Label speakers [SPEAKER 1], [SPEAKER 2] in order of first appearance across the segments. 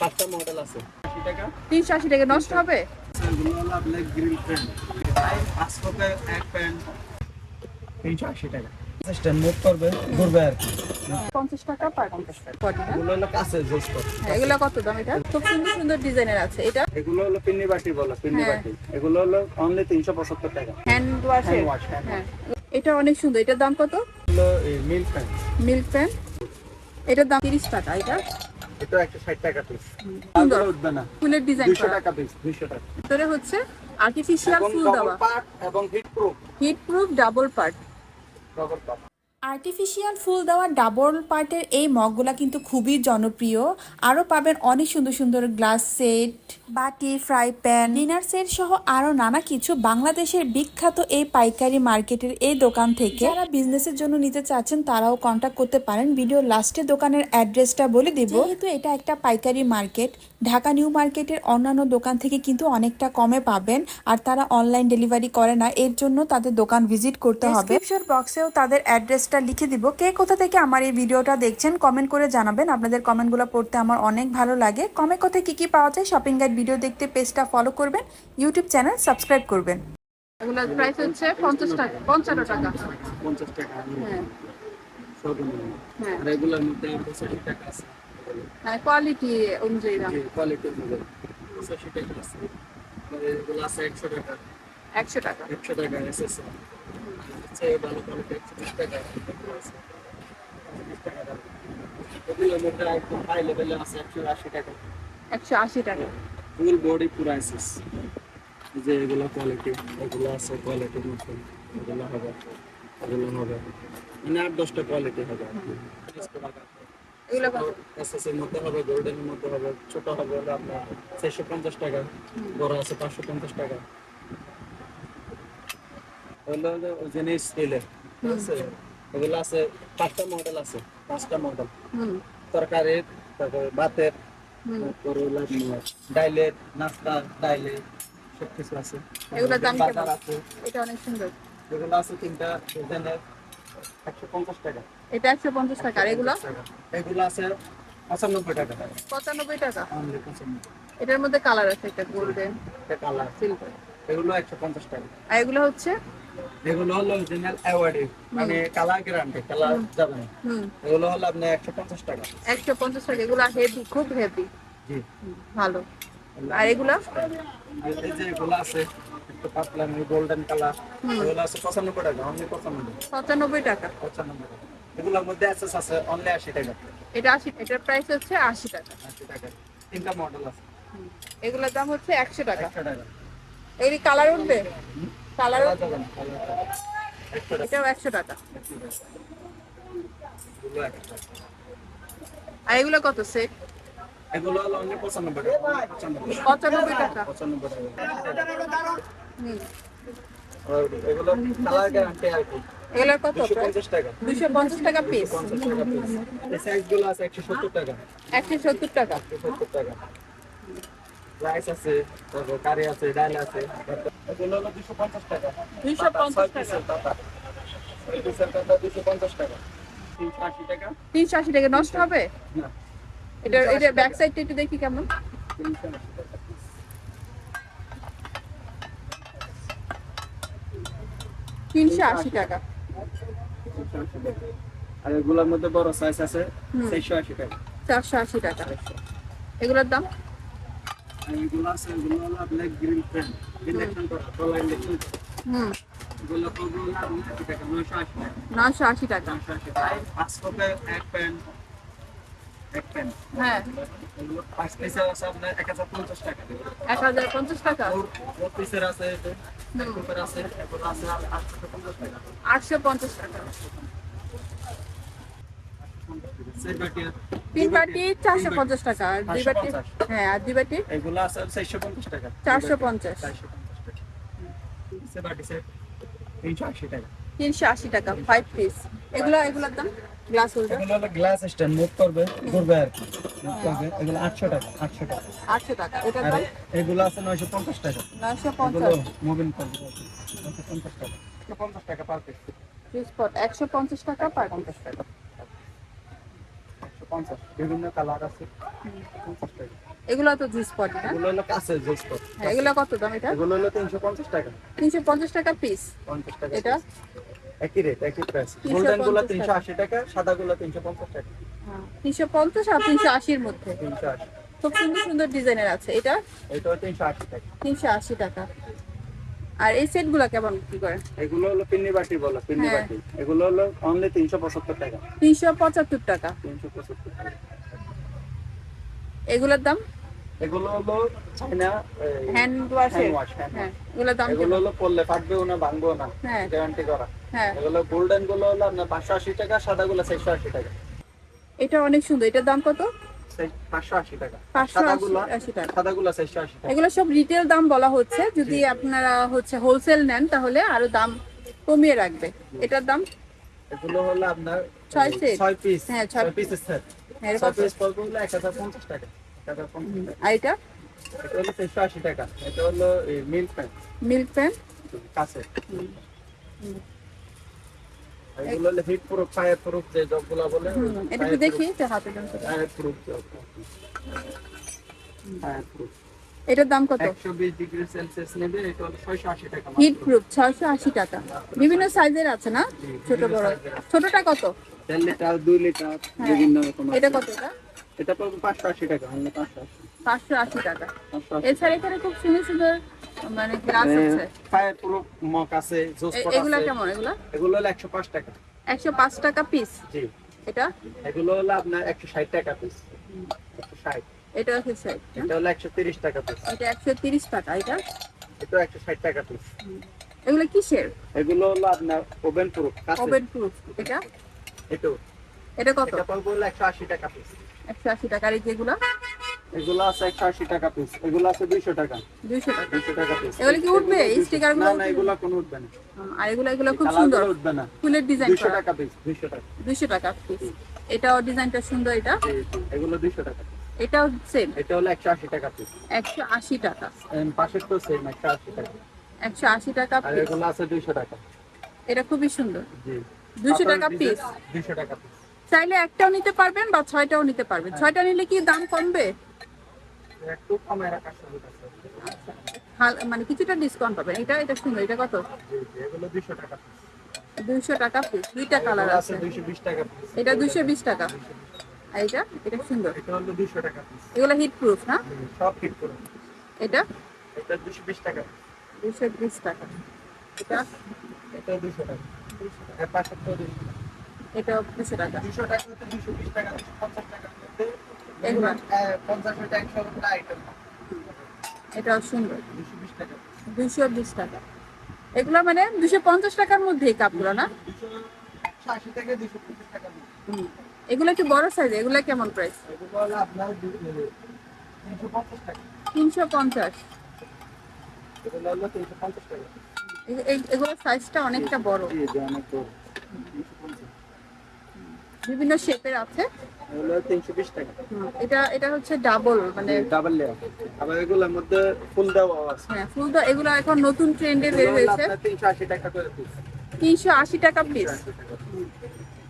[SPEAKER 1] পাঁচটা মডেল আছে। টাকা।
[SPEAKER 2] তিনশো আশি টাকা নষ্ট হবে?
[SPEAKER 1] এগুলো গ্রিল পাঁচ এক তিনশো আশি টাকা। স্ট্যান্ড মুভ করবে ঘুরবে আর কি।
[SPEAKER 2] পঞ্চাশ টাকা পার পঞ্চাশ টাকা।
[SPEAKER 1] এগুলো হলো কাছে জোস
[SPEAKER 2] হ্যাঁ, এগুলো কত দাম এটা? খুব সুন্দর সুন্দর ডিজাইনের আছে। এটা?
[SPEAKER 1] এগুলো হলো পিন্নি বাটি বলো পিন্নি
[SPEAKER 2] হ্যাঁ।
[SPEAKER 1] বাটি। এগুলো হলো অনলি তিনশো পঁচাত্তর টাকা।
[SPEAKER 2] হ্যান্ড ওয়াশে হ্যাঁ। এটা অনেক সুন্দর। এটার দাম কত?
[SPEAKER 1] মিল্ক ফ্যান
[SPEAKER 2] মিল্ক প্যান এটার দাম তিরিশ টাকা এটা?
[SPEAKER 1] এটা টাকা পিস
[SPEAKER 2] সুন্দর।
[SPEAKER 1] উঠবে না।
[SPEAKER 2] ফুলের ডিজাইন
[SPEAKER 1] টাকা পিস দুইশো টাকা।
[SPEAKER 2] ভিতরে হচ্ছে আর্টিফিশিয়াল ফুল
[SPEAKER 1] ডবল
[SPEAKER 2] দেওয়া।
[SPEAKER 1] এবং heat proof
[SPEAKER 2] heat proof double part
[SPEAKER 1] double part
[SPEAKER 3] artificial ফুল দেওয়া ডাবল পার্টের এই মগগুলা কিন্তু খুবই জনপ্রিয়। আরও পাবেন অনেক সুন্দর সুন্দর গ্লাস সেট বাটি ফ্রাই প্যান ডিনার সেট সহ আরও নানা কিছু বাংলাদেশের বিখ্যাত এই পাইকারি মার্কেটের এই দোকান থেকে। যারা বিজনেসের জন্য নিতে চাচ্ছেন, তারাও কন্ট্যাক্ট করতে পারেন। ভিডিও লাস্টে দোকানের অ্যাড্রেসটা বলে দিব। যেহেতু এটা একটা পাইকারি মার্কেট ঢাকা নিউ মার্কেটের অন্যান্য দোকান থেকে কিন্তু অনেকটা কমে পাবেন আর তারা অনলাইন ডেলিভারি করে না এর জন্য তাদের দোকান ভিজিট করতে হবে। বক্সেও তাদের অ্যাড্রেসটা লিখে দিব। কে কোথা থেকে আমার এই ভিডিওটা দেখছেন কমেন্ট করে জানাবেন। আপনাদের কমেন্টগুলো পড়তে আমার অনেক ভালো লাগে। কমে কোথায় কি কি পাওয়া যায় শপিং গাইড ভিডিও দেখতে পেজটা ফলো করবেন ইউটিউব চ্যানেল সাবস্ক্রাইব করবেন।
[SPEAKER 2] এগুলোর প্রাইস হচ্ছে পঞ্চাশ টাকা পঞ্চান্ন টাকা।
[SPEAKER 1] পঞ্চাশ টাকা।
[SPEAKER 2] হ্যাঁ। হ্যাঁ।
[SPEAKER 1] আর এগুলোর মধ্যে পঁচাশি টাকা আছে।
[SPEAKER 2] মানে কোয়ালিটি অনুযায়ী দাম।
[SPEAKER 1] টাকা আছে। আর এগুলো আছে একশো টাকা।
[SPEAKER 2] একশো টাকা।
[SPEAKER 1] একশো টাকা এসএসএ হচ্ছে ভালো কোয়ালিটি একশো বিশ টাকা। এগুলোর মধ্যে একদম হাই লেভেলে আছে একশো আশি টাকা।
[SPEAKER 2] একশো আশি টাকা।
[SPEAKER 1] ফুল বডি পুরো এসএস যে এগুলো কোয়ালিটি এগুলো আছে কোয়ালিটির মধ্যে। এগুলো হবে এগুলো হবে। মানে আট দশটা কোয়ালিটি হবে।
[SPEAKER 2] এগুলো
[SPEAKER 1] এর মধ্যে হবে গোল্ডেনের মধ্যে হবে ছোট হবে হলো আপনার চারশো পঞ্চাশ টাকা বড় আছে পাঁচশো পঞ্চাশ টাকা। হলো হলো স্টিলের ঠিক আছে? এগুলো আছে পাঁচটা মডেল আছে পাঁচটা মডেল তরকারির তারপরে ভাতের ডাইলের নাস্তা ডাইলের সব কিছু আছে।
[SPEAKER 2] এগুলোর দাম কেমন?
[SPEAKER 1] আছে।
[SPEAKER 2] এটা অনেক সুন্দর।
[SPEAKER 1] এগুলো আছে তিনটা ওজনের একশো পঞ্চাশ টাকা।
[SPEAKER 2] এটা একশো পঞ্চাশ টাকা আর এগুলো?
[SPEAKER 1] এগুলো আছে পঁচানব্বই টাকা।
[SPEAKER 2] পঁচানব্বই টাকা? এটার মধ্যে কালার আছে একটা গোল্ডেন
[SPEAKER 1] এটা কালার।
[SPEAKER 2] সিলভার
[SPEAKER 1] এগুলো একশো পঞ্চাশ টাকা।
[SPEAKER 2] আর এগুলো হচ্ছে?
[SPEAKER 1] এগুলো হলো অরিজিনাল অ্যাওয়ার্ডে মানে কালার গ্যারান্টি কালার যাবে না।
[SPEAKER 2] হুম।
[SPEAKER 1] এগুলো হলো আপনার একশো পঞ্চাশ টাকা।
[SPEAKER 2] একশো পঞ্চাশ টাকা এগুলো হেভি খুব হেভি
[SPEAKER 1] জি।
[SPEAKER 2] ভালো। আর এগুলো?
[SPEAKER 1] এই যে এগুলো আছে একটু পাতলা গোল্ডেন কালার এগুলো আছে পঁচানব্বই টাকা অনলি পঁচানব্বই।
[SPEAKER 2] পঁচানব্বই টাকা।
[SPEAKER 1] পঁচানব্বই টাকা। এগুলোর মধ্যে অ্যাসেস আছে অনলি আশি টাকা।
[SPEAKER 2] এটা আশি এটার প্রাইস হচ্ছে আশি টাকা।
[SPEAKER 1] আশি টাকা। তিনটা মডেল আছে।
[SPEAKER 2] এগুলোর দাম হচ্ছে একশো টাকা।
[SPEAKER 1] একশো টাকা।
[SPEAKER 2] এগুলি কালার উঠবে? কালার
[SPEAKER 1] টাকা।
[SPEAKER 2] এটাও একশো টাকা। আর এগুলো কত সেট
[SPEAKER 1] এগুলো হলো অনলি পঁচানব্বই টাকা। পঁচানব্বই
[SPEAKER 2] পঁচানব্বই টাকা।
[SPEAKER 1] পঁচানব্বই টাকা।
[SPEAKER 2] হুম।
[SPEAKER 1] আর এগুলো কালার গ্যারান্টি আর কি।
[SPEAKER 2] এগুলোর কত
[SPEAKER 1] পঞ্চাশ টাকা।
[SPEAKER 2] দুশো পঞ্চাশ টাকা পিস
[SPEAKER 1] সাইজগুলো আছে একশো সত্তর টাকা।
[SPEAKER 2] একশো সত্তর টাকা।
[SPEAKER 1] সত্তর টাকা। রাইস আছে তারপর কারি আছে ডাল আছে। এগুলো হলো দুশো পঞ্চাশ দুশো টাকা। তিনশো আশি টাকা।
[SPEAKER 2] নষ্ট হবে? এটা এটা ব্যাক সাইডটা একটু দেখি কেমন।
[SPEAKER 1] তিনশো আশি টাকা
[SPEAKER 2] তিনশো আশি টাকা
[SPEAKER 1] তিনশো আশি টাকা আর এগুলোর মধ্যে বড় সাইজ আছে চারশো আশি টাকা।
[SPEAKER 2] চারশো আশি টাকা। এগুলোর দাম?
[SPEAKER 1] এগুলো আছে এগুলো হলো আপনার গ্রিল ফ্রেম ইন্ডাকশন করা তলা
[SPEAKER 2] হুম।
[SPEAKER 1] আপনার? আশি টাকা। নয়শো আশি টাকা।
[SPEAKER 2] নশো আশি টাকা।
[SPEAKER 1] পাঁচ কপে এক
[SPEAKER 2] হ্যাঁ।
[SPEAKER 1] পাঁচ পিসের আছে আপনার এক হাজার পঞ্চাশ টাকা।
[SPEAKER 2] এক হাজার পঞ্চাশ টাকা?
[SPEAKER 1] ফোর ফোর পিসের আছে এক আছে এগুলো আছে আটশো পঞ্চাশ টাকা।
[SPEAKER 2] আটশো পঞ্চাশ টাকা। তিন বাটি চারশো পঞ্চাশ টাকা। আর দুই বাটি হ্যাঁ আর দুই বাটি
[SPEAKER 1] এগুলো আছে চারশো পঞ্চাশ টাকা।
[SPEAKER 2] চারশো পঞ্চাশ।
[SPEAKER 1] চারশো পঞ্চাশ টাকা। তিনশো আশি টাকা।
[SPEAKER 2] ফাইভ পিস এগুলো এগুলোর দাম? গ্লাস হোল্ডার
[SPEAKER 1] এগুলো হলো গ্লাস স্ট্যান্ড মুভ করবে ঘুরবে আর কি। মুভ করবে এগুলো আটশো টাকা আটশো টাকা।
[SPEAKER 2] আটশো টাকা এটার দাম?
[SPEAKER 1] এগুলো আছে নয়শো পঞ্চাশ টাকা। করবে পার পিস
[SPEAKER 2] টাকা। পার
[SPEAKER 1] টাকা বিভিন্ন কালার আছে। টাকা।
[SPEAKER 2] এগুলো তো জুস পট না?
[SPEAKER 1] এগুলো হলো কাছে জুস পট
[SPEAKER 2] এগুলো কত দাম এটা?
[SPEAKER 1] এগুলো হলো তিনশো পঞ্চাশ টাকা।
[SPEAKER 2] তিনশো পঞ্চাশ টাকা পিস
[SPEAKER 1] পঞ্চাশ টাকা
[SPEAKER 2] এটা?
[SPEAKER 1] একই রেট একই প্রাইস গোল্ডেনগুলো
[SPEAKER 2] টাকা।
[SPEAKER 1] তিনশো আশি টাকা। সাদা গুলো তিনশো পঞ্চাশ টাকা।
[SPEAKER 2] তিনশো পঞ্চাশ আর তিনশো আশির মধ্যে।
[SPEAKER 1] তিনশো আশি।
[SPEAKER 2] খুব সুন্দর সুন্দর ডিজাইনের আছে। এটা?
[SPEAKER 1] তিনশো আশি টাকা।
[SPEAKER 2] তিনশো আশি টাকা। আর এই সেটগুলো কেমন কি করে?
[SPEAKER 1] এগুলো হলো পিন্নি বাটি বলো পিন্নি
[SPEAKER 2] হ্যাঁ।
[SPEAKER 1] বাটি। এগুলো হলো অনলি তিনশো পঁচাত্তর টাকা।
[SPEAKER 2] তিনশো পঁচাত্তর টাকা।
[SPEAKER 1] তিনশো পঁচাত্তর টাকা।
[SPEAKER 2] এগুলোর দাম?
[SPEAKER 1] এগুলো হলো চাইনা
[SPEAKER 2] হ্যান্ড
[SPEAKER 1] ওয়াশ
[SPEAKER 2] হ্যাঁ এগুলোর দাম
[SPEAKER 1] এগুলো হলো পড়লে ফাটবেও না ভাঙবেও না।
[SPEAKER 2] হ্যাঁ।
[SPEAKER 1] গ্যারান্টি করা।
[SPEAKER 2] হ্যাঁ।
[SPEAKER 1] এগুলো গোল্ডেনগুলো হলো আপনার পাঁচশো আশি টাকা সাদা গুলো চারশো আশি টাকা।
[SPEAKER 2] এটা অনেক সুন্দর। এটার দাম কত?
[SPEAKER 1] পাঁচশো আশি টাকা।
[SPEAKER 2] পাঁচশো
[SPEAKER 1] সাদা
[SPEAKER 2] আশি
[SPEAKER 1] গুলো
[SPEAKER 2] আশি টাকা।
[SPEAKER 1] সাদা গুলো চারশো আশি টাকা।
[SPEAKER 2] এগুলো সব রিটেল দাম বলা হচ্ছে। যদি আপনারা হচ্ছে হোলসেল নেন তাহলে আরও দাম কমিয়ে রাখবে। এটার দাম?
[SPEAKER 1] এগুলো হলো আপনার পিস
[SPEAKER 2] হ্যাঁ,
[SPEAKER 1] সেট
[SPEAKER 2] হ্যাঁ,
[SPEAKER 1] পিস পড়বে টাকা।
[SPEAKER 2] আর এটা?
[SPEAKER 1] এটা হলো টাকা। এটা হলো মিল্ক
[SPEAKER 2] মিল্ক প্যান
[SPEAKER 1] কাছে। এগুলো হলো হিট প্রুফ ফায়ার প্রুফ যে জবগুলো বলে
[SPEAKER 2] এটা একটু দেখি এটা হাতে দাম কত
[SPEAKER 1] ফায়ার প্রুফ জব ফায়ার প্রুফ
[SPEAKER 2] এটার দাম কত?
[SPEAKER 1] ডিগ্রি সেলসিয়াস নেবে এটা হলো টাকা
[SPEAKER 2] হিট প্রুফ ছয়শো আশি টাকা। বিভিন্ন সাইজের আছে না? ছোট বড়। ছোটটা কত?
[SPEAKER 1] লিটার দুই লিটার বিভিন্ন রকম
[SPEAKER 2] এটা। কত এটা?
[SPEAKER 1] এটা পড়বে পাঁচশো আশি টাকা পাঁচশো আশি।
[SPEAKER 2] টাকা। এছাড়া এখানে খুব সুন্দর সুন্দর মানে গ্লাস আছে?
[SPEAKER 1] ফায়ার প্রুফ মক আছে জোস
[SPEAKER 2] এ- এগুলা কেমন এগুলা?
[SPEAKER 1] এগুলো হলো একশো পাঁচ টাকা।
[SPEAKER 2] পিস
[SPEAKER 1] জি।
[SPEAKER 2] এটা?
[SPEAKER 1] এগুলো হলো আপনার একশো ষাট টাকা পিস
[SPEAKER 2] এটা হচ্ছে set, না?
[SPEAKER 1] এটা হলো একশো তিরিশ টাকা পিস
[SPEAKER 2] এটা একশো তিরিশ টাকা এটা?
[SPEAKER 1] এটা টাকা পিস
[SPEAKER 2] এগুলো কিসের?
[SPEAKER 1] এগুলো হলো আপনার ওভেন প্রুফ
[SPEAKER 2] ওভেন প্রুফ এটা? এটা। কত?
[SPEAKER 1] এটা পড়বে হলো একশো আশি টাকা পিস
[SPEAKER 2] একশো আশি টাকা আর যেগুলো?
[SPEAKER 1] এগুলো আছে একশো আশি টাকা পিস এগুলো আছে দুইশো টাকা।
[SPEAKER 2] দুইশো টাকা।
[SPEAKER 1] দুইশো টাকা পিস
[SPEAKER 2] এগুলো কি উঠবে? গুলো
[SPEAKER 1] না না এগুলো কোনো উঠবে না।
[SPEAKER 2] আর এগুলো এগুলো খুব সুন্দর।
[SPEAKER 1] উঠবে না।
[SPEAKER 2] ফুলের ডিজাইন
[SPEAKER 1] দুইশো
[SPEAKER 2] করা।
[SPEAKER 1] টাকা পিস দুইশো টাকা।
[SPEAKER 2] দুইশো টাকা পিস এটাও ডিজাইনটা সুন্দর এটা?
[SPEAKER 1] এগুলো দুইশো টাকা
[SPEAKER 2] এটাও সেম
[SPEAKER 1] এটা হলো একশো আশি টাকা পিস
[SPEAKER 2] একশো আশি টাকা।
[SPEAKER 1] পাশের তো সেম একশো আশি টাকা।
[SPEAKER 2] একশো আশি টাকা
[SPEAKER 1] আর এগুলো আছে দুইশো টাকা।
[SPEAKER 2] এটা খুবই সুন্দর।
[SPEAKER 1] জি।
[SPEAKER 2] দুইশো টাকা পিস
[SPEAKER 1] দুইশো টাকা পিস
[SPEAKER 2] চাইলে একটাও নিতে পারবেন বা ছয়টাও নিতে পারবেন। ছয়টা নিলে কি দাম কমবে?
[SPEAKER 1] একটু কমে রাখার সুযোগ আছে।
[SPEAKER 2] মানে কিছুটা ডিসকাউন্ট পাবেন। এটা এটা সুন্দর এটা কত?
[SPEAKER 1] এগুলো টাকা
[SPEAKER 2] দুইশো টাকা পিস দুইটা কালার আছে এটা দুইশো বিশ টাকা। এটা এটা সুন্দর।
[SPEAKER 1] এটা হলো দুইশো টাকা পিস
[SPEAKER 2] এগুলো হিট প্রুফ না
[SPEAKER 1] সব ফিট করে।
[SPEAKER 2] এটা?
[SPEAKER 1] এটা দুশো বিশ টাকা
[SPEAKER 2] দুইশো বিশ টাকা। এটা?
[SPEAKER 1] এটা দুশো টাকা তো দুশো
[SPEAKER 2] এটা দুশো টাকা।
[SPEAKER 1] দুশো টাকা। দুশো বিশ টাকা দুশো পঞ্চাশ টাকা
[SPEAKER 2] সুন্দর।
[SPEAKER 1] দুশো বিশ টাকা।
[SPEAKER 2] এগুলো মানে দুশো পঞ্চাশ টাকার মধ্যে কাপগুলো না। এগুলো একটু বড় সাইজ এগুলো কেমন প্রাইস
[SPEAKER 1] তিনশো পঞ্চাশ এগুলো
[SPEAKER 2] সাইজটা অনেকটা বড়। বিভিন্ন শেপের আছে।
[SPEAKER 1] টাকা।
[SPEAKER 2] এটা এটা হচ্ছে ডাবল মানে
[SPEAKER 1] ডাবল লেয়ার আবার এগুলোর মধ্যে ফুল আছে।
[SPEAKER 2] হ্যাঁ ফুল এগুলো এখন নতুন ট্রেন্ডে বের হয়েছে।
[SPEAKER 1] টাকা করে পিস
[SPEAKER 2] তিনশো আশি টাকা পিস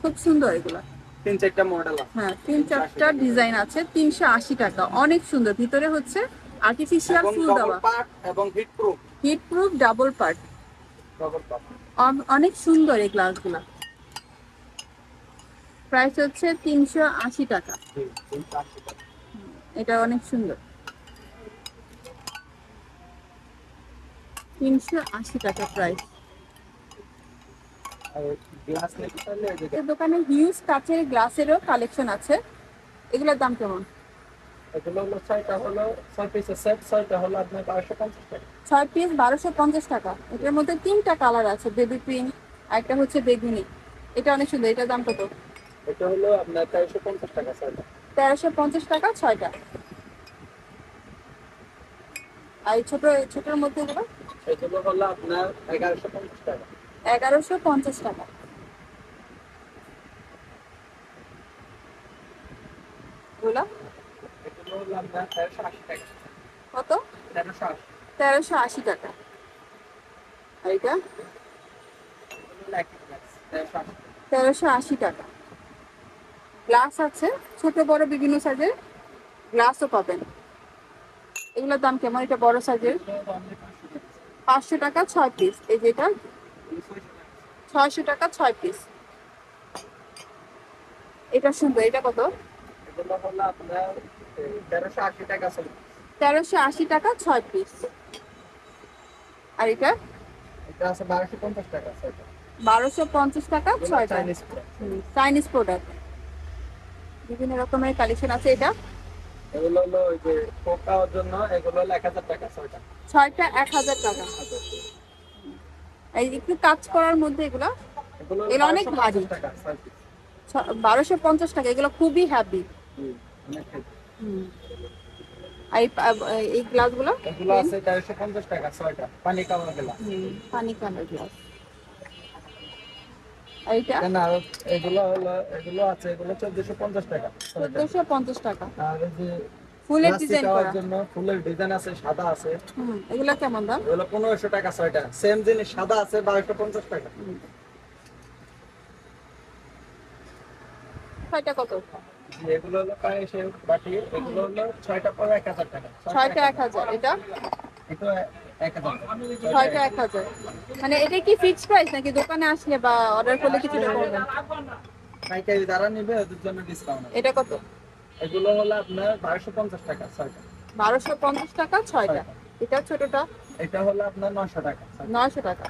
[SPEAKER 2] খুব সুন্দর এগুলো।
[SPEAKER 1] তিন চারটা মডেল আছে।
[SPEAKER 2] হ্যাঁ তিন চারটা ডিজাইন আছে তিনশো আশি টাকা। অনেক সুন্দর। ভিতরে হচ্ছে আর্টিফিশিয়াল ফুল দেওয়া।
[SPEAKER 1] এবং heat proof
[SPEAKER 2] heat proof double part
[SPEAKER 1] double part
[SPEAKER 2] অনেক সুন্দর এই গ্লাসগুলো প্রাইস হচ্ছে তিনশো আশি টাকা। এটা অনেক সুন্দর। তিনশো আশি টাকা প্রাইস। দোকানে হিউজ কাচের গ্লাসেরও কালেকশন আছে। এগুলোর দাম কেমন?
[SPEAKER 1] এগুলো হলো ছয়টা হলো ছয় পিসের সেট ছয়টা হলো আপনার বারোশো পঞ্চাশ টাকা।
[SPEAKER 2] ছয় পিস বারোশো পঞ্চাশ টাকা। এটার মধ্যে তিনটা কালার আছে বেবি পিঙ্ক একটা হচ্ছে বেগুনি। এটা অনেক সুন্দর। এটার দাম কত?
[SPEAKER 1] এটা হলো আপনার তেরোশো পঞ্চাশ টাকা ছয়টা।
[SPEAKER 2] তেরোশো পঞ্চাশ টাকা ছয়টা। আর এই ছোট ছোটোর মধ্যে এগুলো
[SPEAKER 1] এগুলো হলো আপনার এগারোশো পঞ্চাশ টাকা।
[SPEAKER 2] এগারোশো পঞ্চাশ টাকা। এগুলো?
[SPEAKER 1] এগুলো হলো আপনার তেরোশো আশি টাকা।
[SPEAKER 2] কত?
[SPEAKER 1] তেরোশো আশি।
[SPEAKER 2] তেরোশো আশি টাকা। আর এটা?
[SPEAKER 1] তেরোশো আশি
[SPEAKER 2] টাকা। গ্লাস আছে ছোট বড় বিভিন্ন সাইজের গ্লাসও পাবেন। এগুলোর দাম কেমন? এটা বড় সাইজের পাঁচশো টাকা ছয় পিস এই যে এটা ছয়শো টাকা ছয় পিস এটা সুন্দর। এটা কত?
[SPEAKER 1] আপনার তেরোশো আশি টাকা
[SPEAKER 2] ছয় পিস আর এটা?
[SPEAKER 1] বারোশো পঞ্চাশ টাকা
[SPEAKER 2] বারোশো পঞ্চাশ টাকা
[SPEAKER 1] চাইনিজ
[SPEAKER 2] চাইনিজ প্রোডাক্ট বিভিন্ন রকমের কালেকশন আছে এটা?
[SPEAKER 1] এগুলো হলো ওই যে পোকার জন্য এগুলো হলো এক হাজার টাকা ছয়টা।
[SPEAKER 2] ছয়টা এক হাজার টাকা। এই একটু কাজ করার মধ্যে এগুলো?
[SPEAKER 1] এগুলো
[SPEAKER 2] এগুলো অনেক ভারী।
[SPEAKER 1] টাকা ছয় piece।
[SPEAKER 2] বারোশো পঞ্চাশ টাকা এগুলো খুবই হ্যাপি এই পা- এই গ্লাসগুলো
[SPEAKER 1] এগুলো আছে তেরোশো পঞ্চাশ টাকা ছয়টা পানি গেলা
[SPEAKER 2] পানি কালার গ্লাস আর এটা
[SPEAKER 1] এগুলো হলো এগুলো আছে এগুলো চোদ্দশো পঞ্চাশ টাকা। ছয়টা।
[SPEAKER 2] চোদ্দশো পঞ্চাশ টাকা।
[SPEAKER 1] আর এই যে
[SPEAKER 2] ফুলের ডিজাইন করা।
[SPEAKER 1] জন্য ফুলের ডিজাইন আছে সাদা আছে।
[SPEAKER 2] এগুলো কেমন দাম?
[SPEAKER 1] এগুলো টাকা ছয়টা। সেম জিনিস সাদা আছে বারোশো পঞ্চাশ টাকা।
[SPEAKER 2] ছয়টা কত?
[SPEAKER 1] এগুলো হলো বাটি এগুলো হলো ছয়টা পর এক হাজার টাকা।
[SPEAKER 2] ছয়টা এক হাজার। এটা? ছয়টা এক হাজার। মানে এটা কি ফিক্সড প্রাইস নাকি দোকানে আসলে বা অর্ডার করলে কিছুটা করবেন
[SPEAKER 1] পাইকারি যারা নিবে ওদের জন্য ডিসকাউন্ট
[SPEAKER 2] এটা কত?
[SPEAKER 1] এগুলো হলো আপনার বারোশো পঞ্চাশ টাকা ছয়টা।
[SPEAKER 2] বারোশো পঞ্চাশ টাকা ছয়টা। এটা ছোটটা?
[SPEAKER 1] এটা হলো আপনার নশো টাকা।
[SPEAKER 2] নয়শো টাকা।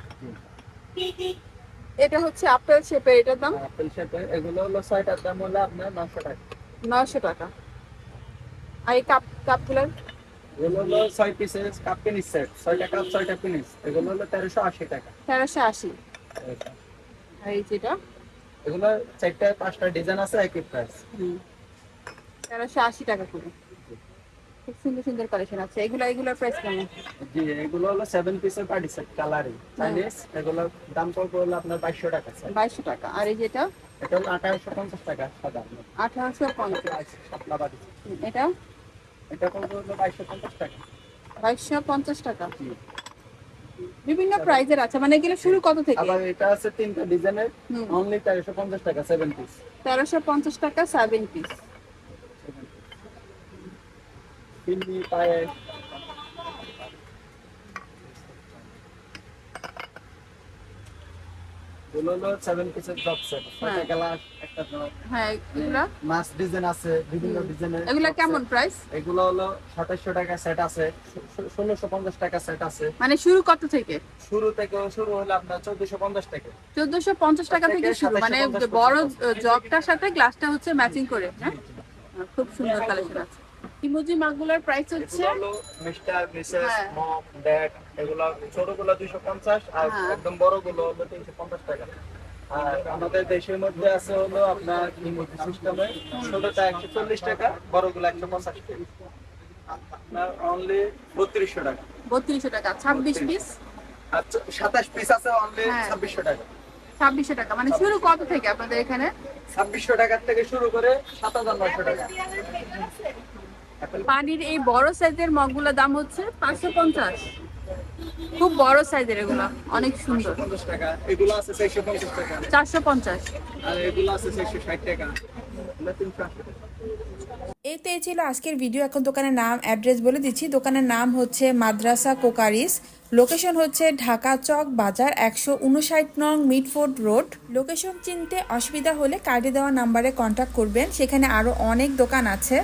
[SPEAKER 2] এটা হচ্ছে আপেল শেপের এটার দাম?
[SPEAKER 1] আপেল শেপে এগুলো হলো ছয়টার দাম হলো আপনার নশো টাকা।
[SPEAKER 2] নয়শো টাকা। আর এই কাপ কাপগুলোর
[SPEAKER 1] এগুলো হলো ছয় পিসের কাপ পিনিস সেট ছয়টা কাপ ছয়টা পিনিস এগুলো হলো তেরোশো আশি টাকা।
[SPEAKER 2] তেরোশো আশি। এই যেটা
[SPEAKER 1] এগুলো চারটা পাঁচটা ডিজাইন আছে একই প্রাইস
[SPEAKER 2] তেরোশো আশি টাকা করে। খুব সুন্দর সুন্দর কালেকশন আছে। এগুলো এগুলোর প্রাইস কেমন?
[SPEAKER 1] জি এগুলো হলো সেভেন পিসের পার্টি সেট কালারিং চাইনিজ এগুলো দাম পড়বে হলো আপনার বাইশশো টাকা
[SPEAKER 2] বাইশশো টাকা। আর এই যেটা
[SPEAKER 1] এটা? হলো আঠারোশো পঞ্চাশ টাকা সাদা।
[SPEAKER 2] আঠারোশো পঞ্চাশ। এটা?
[SPEAKER 1] এটা পড়বে হলো টাকা।
[SPEAKER 2] বিভিন্ন প্রাইজের আছে মানে এগুলো শুরু কত থেকে?
[SPEAKER 1] আবার এটা আছে তিনটা ডিজাইনের। অনলি তেরোশো পঞ্চাশ টাকা সেভেন পিস
[SPEAKER 2] তেরোশো পঞ্চাশ টাকা সেভেন পিস
[SPEAKER 1] পিন্নি পায়ে হলো সেভেন পিসের সেট ছয়টা
[SPEAKER 2] হ্যাঁ।
[SPEAKER 1] গ্লাস একটা
[SPEAKER 2] হ্যাঁ এগুলা?
[SPEAKER 1] মাছ ডিজাইন আছে বিভিন্ন ডিজাইনের
[SPEAKER 2] এগুলা কেমন প্রাইস
[SPEAKER 1] এগুলো হলো সাতাশশো টাকা সেট আছে ষোলোশো পঞ্চাশ টাকা সেট আছে।
[SPEAKER 2] মানে শুরু কত থেকে?
[SPEAKER 1] শুরু থেকে শুরু হলো আপনার চোদ্দশো পঞ্চাশ টাকা
[SPEAKER 2] চোদ্দশো পঞ্চাশ টাকা থেকে শুরু মানে
[SPEAKER 1] 2750
[SPEAKER 2] বড় জগটার সাথে গ্লাসটা হচ্ছে ম্যাচিং করে হ্যাঁ? খুব সুন্দর কালেকশন আছে। ইমোজি মাগুলোর প্রাইস হচ্ছে?
[SPEAKER 1] মিস্টার মিসেস
[SPEAKER 2] হ্যাঁ।
[SPEAKER 1] মম ড্যাড এগুলো ছোটগুলো দুইশো পঞ্চাশ আর
[SPEAKER 2] হ্যাঁ।
[SPEAKER 1] একদম বড়গুলো হলো তিনশো পঞ্চাশ টাকা। আর আমাদের দেশের মধ্যে আছে হলো আপনার ইমোজি সিস্টেমে ছোটটা একশো চল্লিশ টাকা বড়গুলো একশো পঞ্চাশ টাকা। আপনার অনলি বত্রিশশো টাকা।
[SPEAKER 2] বত্রিশশো টাকা ছাব্বিশ পিস?
[SPEAKER 1] আর সাতাশ পিস আছে অনলি
[SPEAKER 2] হ্যাঁ।
[SPEAKER 1] ছাব্বিশশো টাকা।
[SPEAKER 2] ছাব্বিশশো টাকা মানে শুরু কত থেকে আপনাদের এখানে?
[SPEAKER 1] ছাব্বিশশো টাকার থেকে শুরু করে সাত হাজার নয়শো টাকা।
[SPEAKER 2] পানির এই বড় সাইজের মগগুলোর দাম হচ্ছে পাঁচশো পঞ্চাশ। খুব বড় সাইজের এগুলো অনেক সুন্দর।
[SPEAKER 1] টাকা। এগুলো আছে চারশো পঞ্চাশ টাকা।
[SPEAKER 2] চারশো পঞ্চাশ।
[SPEAKER 1] আর এগুলো আছে টাকা।
[SPEAKER 3] ছিল আজকের ভিডিও এখন দোকানের নাম অ্যাড্রেস বলে দিচ্ছি। দোকানের নাম হচ্ছে মাদ্রাসা কোকারিস। লোকেশন হচ্ছে ঢাকা চক বাজার একশো উনষাট নং মিডফোর্ড রোড। লোকেশন চিনতে অসুবিধা হলে কার্ডে দেওয়া নাম্বারে কন্ট্যাক্ট করবেন। সেখানে আরও অনেক দোকান আছে।